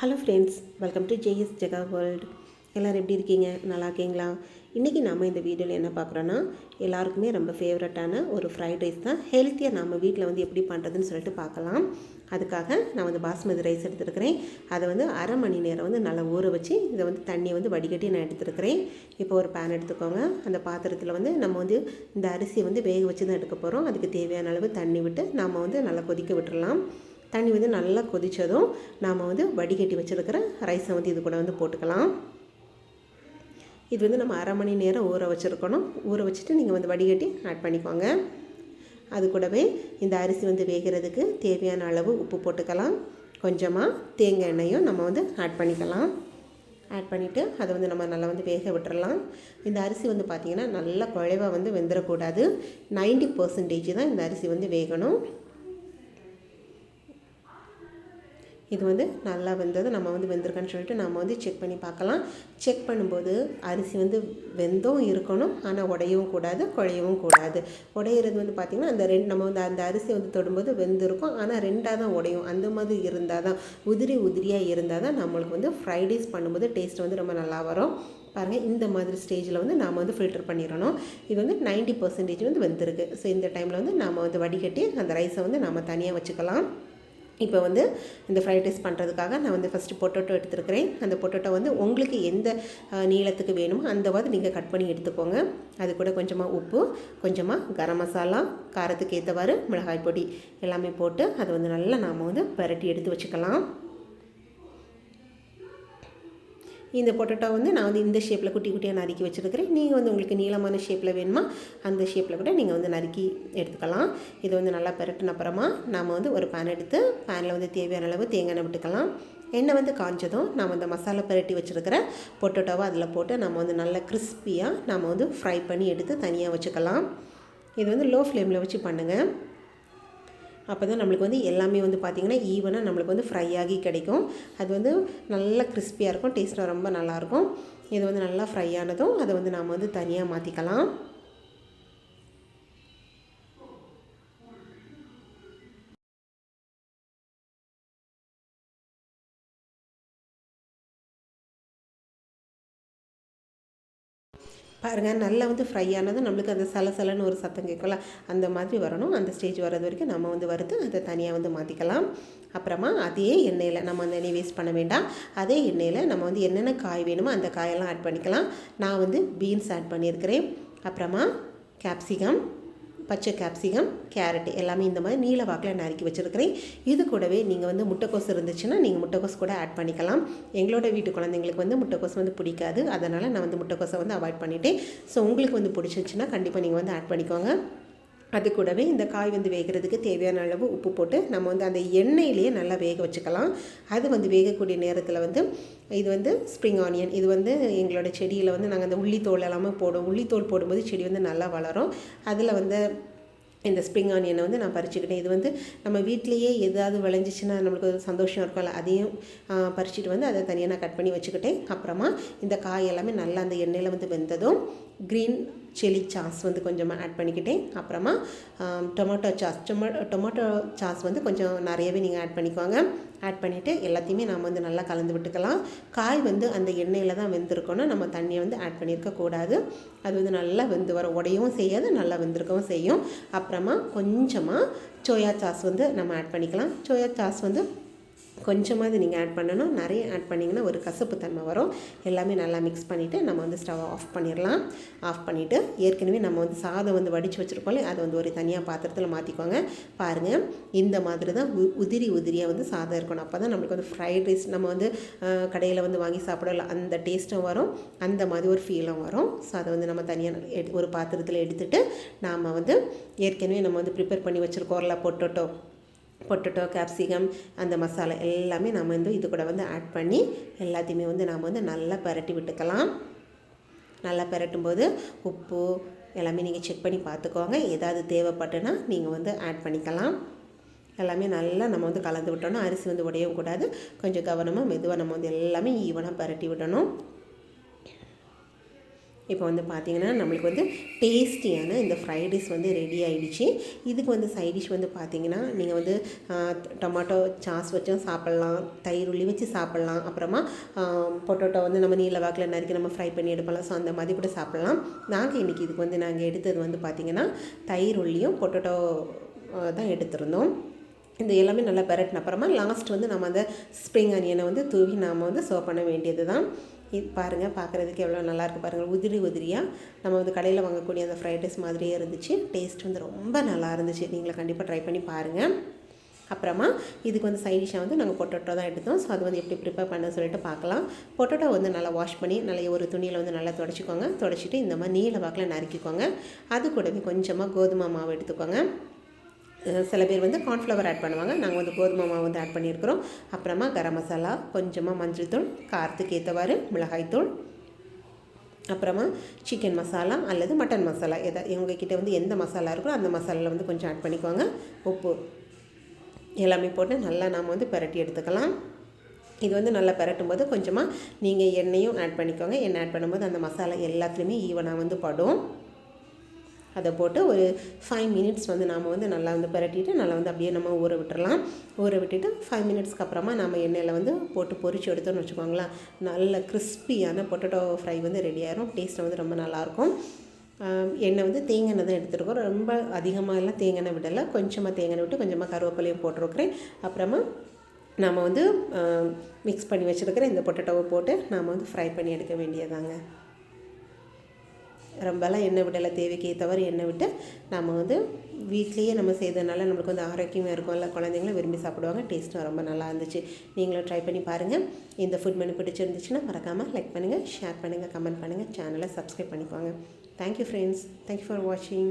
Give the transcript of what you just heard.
Hello friends welcome to JS Jega world எல்லோரும் எப்படி இருக்கீங்க? நல்லா இருக்கீங்களா? இன்றைக்கி நாம் இந்த வீடியோவில் என்ன பார்க்குறோன்னா எல்லாருக்குமே ரொம்ப ஃபேவரட்டான ஒரு ஃப்ரைட் ரைஸ் தான். ஹெல்த்தியாக நம்ம வீட்டில் வந்து எப்படி பண்ணுறதுன்னு சொல்லிட்டு பார்க்கலாம். அதுக்காக நான் வந்து பாஸ்மதி ரைஸ் எடுத்துருக்கிறேன். அதை வந்து அரை மணி நேரம் வந்து நல்லா ஊற வச்சு இதை வந்து தண்ணியை வந்து வடிகட்டி நான் எடுத்துருக்கிறேன். இப்போ ஒரு பேன் எடுத்துக்கோங்க. அந்த பாத்திரத்தில் வந்து நம்ம வந்து இந்த அரிசியை வந்து வேக வச்சு தான் எடுக்க போகிறோம் அதுக்கு தேவையான அளவு தண்ணி விட்டு நம்ம வந்து நல்லா கொதிக்க விட்டுடலாம் தண்ணி வந்து நல்லா கொதித்ததும் நாம் வந்து வடிகட்டி வச்சுருக்கிற ரைஸை வந்து இது கூட வந்து போட்டுக்கலாம். இது வந்து நம்ம அரை மணி நேரம் ஊற வச்சுருக்கணும். ஊற வச்சுட்டு நீங்கள் வந்து வடிகட்டி ஆட் பண்ணிக்கோங்க. அது கூடவே இந்த அரிசி வந்து வேகிறதுக்கு தேவையான அளவு உப்பு போட்டுக்கலாம். கொஞ்சமாக தேங்காய் எண்ணெயும் நம்ம வந்து ஆட் பண்ணிக்கலாம். ஆட் பண்ணிவிட்டு அதை வந்து நம்ம நல்லா வந்து வேக விட்டுறலாம். இந்த அரிசி வந்து பார்த்திங்கன்னா நல்லா குழைவாக வந்து வெந்துடக்கூடாது நைன்ட்டி பர்சன்டேஜ் தான் இந்த அரிசி வந்து வேகணும். இது வந்து நல்லா வெந்தது நம்ம வந்து வெந்திருக்கான்னு சொல்லிட்டு நம்ம வந்து செக் பண்ணி பார்க்கலாம். செக் பண்ணும்போது அரிசி வந்து வெந்தும் இருக்கணும் ஆனால் உடையவும் கூடாது குழையவும் கூடாது. உடையிறது வந்து பார்த்திங்கன்னா அந்த ரெண்டு நம்ம வந்து அந்த அரிசி வந்து தொடும்போது வெந்திருக்கும் ஆனால் ரெண்டாக தான் உடையும். அந்த மாதிரி இருந்தால் தான் உதிரி உதிரியாக இருந்தால் தான் நம்மளுக்கு வந்து ஃப்ரைட் ரைஸ் பண்ணும்போது டேஸ்ட் வந்து ரொம்ப நல்லா வரும். பாருங்கள் இந்த மாதிரி ஸ்டேஜில் வந்து நாம் வந்து ஃபில்டர் பண்ணிடணும். இது வந்து நைன்ட்டி பர்சன்டேஜ் வந்து வெந்திருக்கு. ஸோ இந்த டைமில் வந்து நாம் வந்து வடிகட்டி அந்த ரைஸை வந்து நம்ம தனியாக வச்சுக்கலாம். இப்போ வந்து இந்த ஃப்ரைட் ரைஸ் பண்ணுறதுக்காக நான் வந்து ஃபஸ்ட்டு பொட்டோட்டோ எடுத்துருக்கிறேன். அந்த பொட்டோட்டோ வந்து உங்களுக்கு எந்த நீளத்துக்கு வேணுமோ அந்த மாதிரி நீங்கள் கட் பண்ணி எடுத்துக்கோங்க. அது கூட கொஞ்சமாக உப்பு கொஞ்சமாக கரம் மசாலா காரத்துக்கு ஏற்றவாறு மிளகாய் பொடி எல்லாமே போட்டு அதை வந்து நல்லா நாம் வந்து பரட்டி எடுத்து வச்சுக்கலாம். இந்த பொட்டேட்டோ வந்து நான் வந்து இந்த ஷேப்பில் குட்டி குட்டியாக நறுக்கி வச்சுருக்கிறேன். நீங்கள் வந்து உங்களுக்கு நீளமான ஷேப்பில் வேணுமா அந்த ஷேப்பில் கூட நீங்கள் வந்து நறுக்கி எடுத்துக்கலாம். இது வந்து நல்லா பெரட்டின அப்புறமா நாம் வந்து ஒரு பேன் எடுத்து பேனில் வந்து தேவையான அளவு தேங்காய் எண்ணெய் விட்டுக்கலாம். எண்ணெய் வந்து காஞ்சதும் நம்ம அந்த மசாலா பரட்டி வச்சுருக்கிற பொட்டோட்டோவை அதில் போட்டு நம்ம வந்து நல்லா கிறிஸ்பியாக நம்ம வந்து ஃப்ரை பண்ணி எடுத்து தனியாக வச்சுக்கலாம். இது வந்து லோ ஃப்ளேமில் வச்சு பண்ணுங்கள் அப்போ தான் நம்மளுக்கு வந்து எல்லாமே வந்து பார்த்திங்கன்னா ஈவனாக நம்மளுக்கு வந்து ஃப்ரை ஆகி கிடைக்கும். அது வந்து நல்லா கிறிஸ்பியாக இருக்கும் டேஸ்ட்டாக ரொம்ப நல்லாயிருக்கும் இது வந்து நல்லா ஃப்ரை ஆனதும் அதை வந்து நாம் வந்து தனியாக மாற்றிக்கலாம் பாருங்கள் நல்லா வந்து ஃப்ரை ஆனதும் நம்மளுக்கு அந்த சலசலன்னு ஒரு சத்தம் கேட்கலாம் அந்த மாதிரி வரணும். அந்த ஸ்டேஜ் வர்றது வரைக்கும் நம்ம வந்து வறுத்து அதை தனியாக வந்து மாற்றிக்கலாம் அப்புறமா அதே எண்ணெயில் நம்ம அந்த எண்ணெய் வேஸ்ட் பண்ண வேண்டாம். அதே எண்ணெயில் நம்ம வந்து என்னென்ன காய் வேணுமோ அந்த காயெல்லாம் ஆட் பண்ணிக்கலாம். நான் வந்து பீன்ஸ் ஆட் பண்ணியிருக்கிறேன். அப்புறமா கேப்சிகம் பச்சை கேப்சிகம் கேரட் எல்லாமே இந்த மாதிரி நீல வாக்கில் நறுக்கி வச்சுருக்கிறேன். இது கூடவே நீங்கள் வந்து முட்டைக்கோஸ் இருந்துச்சுன்னா நீங்கள் முட்டைக்கோஸ் கூட ஆட் பண்ணிக்கலாம். எங்களோட வீட்டு குழந்தைங்களுக்கு வந்து முட்டைக்கோஸ் வந்து பிடிக்காது. அதனால் நான் வந்து முட்டைக்கோஸை வந்து அவாய்ட் பண்ணிவிட்டேன் ஸோ உங்களுக்கு வந்து பிடிச்சிருச்சுன்னா கண்டிப்பாக நீங்கள் வந்து ஆட் பண்ணிக்கோங்க. அது கூடவே இந்த காய் வந்து வேகிறதுக்கு தேவையான அளவு உப்பு போட்டு நம்ம வந்து அந்த எண்ணெயிலேயே நல்லா வேக வச்சுக்கலாம். அது வந்து வேகக்கூடிய நேரத்தில் வந்து இது வந்து ஸ்ப்ரிங் ஆனியன் இது வந்து எங்களோட செடியில் வந்து நாங்கள் அந்த உள்ளித்தோல் எல்லாமே போடுவோம். உள்ளித்தோல் போடும்போது செடி வந்து நல்லா வளரும். அதில் வந்து இந்த ஸ்ப்ரிங் ஆனியனை வந்து நான் பறிச்சுக்கிட்டேன். இது வந்து நம்ம வீட்லேயே எதாவது விளைஞ்சிச்சுன்னா நம்மளுக்கு ஒரு சந்தோஷம் இருக்கும்ல. அதையும் பறிச்சுட்டு வந்து அதை தனியாக நான் கட் பண்ணி வச்சுக்கிட்டேன். அப்புறமா இந்த காய் எல்லாமே நல்லா அந்த எண்ணெயில் வந்து வெந்ததும் க்ரீன் சில்லி சாஸ் வந்து கொஞ்சமாக ஆட் பண்ணிக்கிட்டேன். அப்புறமா டொமேட்டோ சாஸ் டொமோ டொமேட்டோ சாஸ் வந்து கொஞ்சம் நிறையவே நீங்கள் ஆட் பண்ணிக்கோங்க. ஆட் பண்ணிவிட்டு எல்லாத்தையுமே நாம் வந்து நல்லா கலந்து விட்டுக்கலாம். காய் வந்து அந்த எண்ணெயில் தான் வெந்திருக்கணும். நம்ம தண்ணியை வந்து ஆட் பண்ணியிருக்கக்கூடாது அது வந்து நல்லா வெந்து வர உடையவும் செய்யாது நல்லா வெந்திருக்கவும் செய்யும். அப்புறமா கொஞ்சமாக சோயா சாஸ் வந்து நம்ம ஆட் பண்ணிக்கலாம். சோயா சாஸ் வந்து கொஞ்சமாவது நீங்கள் ஆட் பண்ணணும் நிறைய ஆட் பண்ணிங்கன்னா ஒரு கசப்பு தன்மை வரும். எல்லாமே நல்லா மிக்ஸ் பண்ணிவிட்டு நம்ம வந்து ஸ்டவ் ஆஃப் பண்ணிடலாம். ஆஃப் பண்ணிவிட்டு ஏற்கனவே நம்ம வந்து சாதம் வந்து வடித்து வச்சுருக்கோம்ல அதை வந்து ஒரு தனியாக பாத்திரத்தில் மாற்றிக்கோங்க பாருங்கள் இந்த மாதிரி தான் உ உதிரி உதிரியாக வந்து சாதம் இருக்கணும். அப்போ தான் நம்மளுக்கு வந்து ஃப்ரைட் ரைஸ் நம்ம வந்து கடையில் வந்து வாங்கி சாப்பிடல அந்த டேஸ்ட்டும் வரும். அந்த மாதிரி ஒரு ஃபீலும் வரும். ஸோ அதை வந்து நம்ம தனியாக ஒரு பாத்திரத்தில் எடுத்துகிட்டு நாம் வந்து ஏற்கனவே நம்ம வந்து ப்ரிப்பேர் பண்ணி வச்சுருக்கோம்ல பொட்டோட்டோ. பொட்டட்டோ கேப்சிகம் அந்த மசாலா எல்லாமே நம்ம வந்து இது கூட வந்து ஆட் பண்ணி எல்லாத்தையுமே வந்து நாம் வந்து நல்லா பரட்டி விட்டுக்கலாம். நல்லா பரட்டும் போது உப்பு எல்லாமே நீங்கள் செக் பண்ணி பார்த்துக்கோங்க. ஏதாவது தேவைப்பட்டுன்னா நீங்கள் வந்து ஆட் பண்ணிக்கலாம். எல்லாமே நல்லா நம்ம வந்து கலந்து விட்டோன்னா அரிசி வந்து உடையவும் கூடாது. கொஞ்சம் கவனமாக மெதுவாக நம்ம வந்து எல்லாமே ஈவனாக பரட்டி விடணும். இப்போ வந்து பார்த்தீங்கன்னா நம்மளுக்கு வந்து டேஸ்டியான இந்த ஃப்ரைட் ரைஸ் வந்து ரெடி ஆகிடுச்சு இதுக்கு வந்து சைட் டிஷ் வந்து பார்த்தீங்கன்னா நீங்கள் வந்து டொமாட்டோ சாஸ் வச்சும் சாப்பிட்லாம் தயிர் உள்ளி வச்சு சாப்பிட்லாம். அப்புறமா பொட்டோட்டோ வந்து நம்ம நீல வாக்கில் நறுக்கி நம்ம ஃப்ரை பண்ணி எடுப்பலாம் ஸோ அந்த மாதிரி கூட சாப்பிட்லாம். நாங்கள் இன்றைக்கி இதுக்கு வந்து நாங்கள் எடுத்தது வந்து பார்த்திங்கன்னா தயிர் உள்ளியும் பொட்டோட்டோ தான் எடுத்திருந்தோம். இந்த எல்லாமே நல்லா பெரட்டின அப்புறமா லாஸ்ட் வந்து நம்ம அந்த ஸ்ப்ரிங் அனியனை வந்து தூவி நாம் வந்து சர்வ் பண்ண வேண்டியது தான் இது பாருங்கள் பார்க்குறதுக்கு எவ்வளோ நல்லாயிருக்கு பாருங்கள் உதிரி உதிரியாக நம்ம வந்து கடையில் வாங்கக்கூடிய அந்த ஃப்ரைட் ரைஸ் மாதிரியே இருந்துச்சு. டேஸ்ட் வந்து ரொம்ப நல்லா இருந்துச்சு நீங்களே கண்டிப்பாக ட்ரை பண்ணி பாருங்கள் அப்புறமா இதுக்கு வந்து சைடிஷாக வந்து நாங்கள் பொட்டோட்டோ தான் எடுத்தோம். ஸோ அது வந்து எப்படி ப்ரிப்பேர் பண்ண சொல்லிட்டு பார்க்கலாம் பொட்டோட்டோ வந்து நல்லா வாஷ் பண்ணி நல்லா ஒரு துணியில் வந்து நல்லா தொடச்சிக்கோங்க. தொடச்சிட்டு இந்த மாதிரி நீல வாக்கில் நறுக்கிக்கோங்க. அது கூடவே கொஞ்சமாக கோதுமை மாவு எடுத்துக்கோங்க. சில பேர் வந்து கார்ன்ஃப்ளவர் ஆட் பண்ணுவாங்க. நாங்கள் வந்து கோதுமை மாவு வந்து ஆட் பண்ணியிருக்கிறோம். அப்புறமா கரம் மசாலா கொஞ்சமாக மஞ்சள் தூள் காரத்துக்கு ஏற்றவாறு மிளகாய்த்தூள் அப்புறமா சிக்கன் மசாலா அல்லது மட்டன் மசாலா. எதா இவங்கக்கிட்ட வந்து எந்த மசாலா இருக்கோ அந்த மசாலாவில் வந்து கொஞ்சம் ஆட் பண்ணிக்கோங்க. உப்பு எல்லாமே போட்டு நல்லா நாம் வந்து பரட்டி எடுத்துக்கலாம். இது வந்து நல்லா பரட்டும் போது கொஞ்சமாக நீங்கள் எண்ணெயும் ஆட் பண்ணிக்கோங்க. எண்ணெய் ஆட் பண்ணும்போது அந்த மசாலா எல்லாத்துலேயுமே ஈவனாக வந்து படும். அதை போட்டு ஒரு ஃபைவ் மினிட்ஸ் வந்து நாம் வந்து நல்லா வந்து பரட்டிட்டு நல்லா வந்து அப்படியே நம்ம ஊற விட்டுறலாம். ஊற விட்டுட்டு ஃபைவ் மினிட்ஸ்க்கு அப்புறமா நம்ம எண்ணெயில் வந்து போட்டு பொரிச்சு எடுத்தோம்னு வச்சுக்கோங்களேன். நல்ல கிறிஸ்பியான பொட்டேட்டோ ஃப்ரை வந்து ரெடி ஆயிரும். டேஸ்ட் வந்து ரொம்ப நல்லாயிருக்கும். எண்ணெய் வந்து தேங்காய் தான் எடுத்துருக்கோம். ரொம்ப அதிகமாக எல்லாம் தேங்காய் விடலை. கொஞ்சமாக தேங்காய் விட்டு கொஞ்சமாக கருவேப்பிலையும் போட்டிருக்கிறேன். அப்புறமா நாம் வந்து மிக்ஸ் பண்ணி வச்சுருக்கிற இந்த பொட்டேட்டோவை போட்டு நாம் வந்து ஃப்ரை பண்ணி எடுக்க வேண்டியதாங்க ரொம்பலாம் எண்ணெய் விடலை தேவைக்கே தவிர எண்ணெய் விட்டு நம்ம வந்து வீட்லேயே நம்ம செய்ததுனால நம்மளுக்கு வந்து ஆரோக்கியமாக இருக்கும்ல குழந்தைங்களும் விரும்பி சாப்பிடுவாங்க. டேஸ்ட்டும் ரொம்ப நல்லா இருந்துச்சு. நீங்களும் ட்ரை பண்ணி பாருங்கள் இந்த ஃபுட் மெனு பிடிச்சிருந்துச்சுன்னா மறக்காமல் லைக் பண்ணுங்கள் ஷேர் பண்ணுங்கள் கமெண்ட் பண்ணுங்கள் சேனலை சப்ஸ்கிரைப் பண்ணிக்கோங்க. தேங்க்யூ ஃப்ரெண்ட்ஸ் தேங்க்யூ ஃபார் வாட்சிங்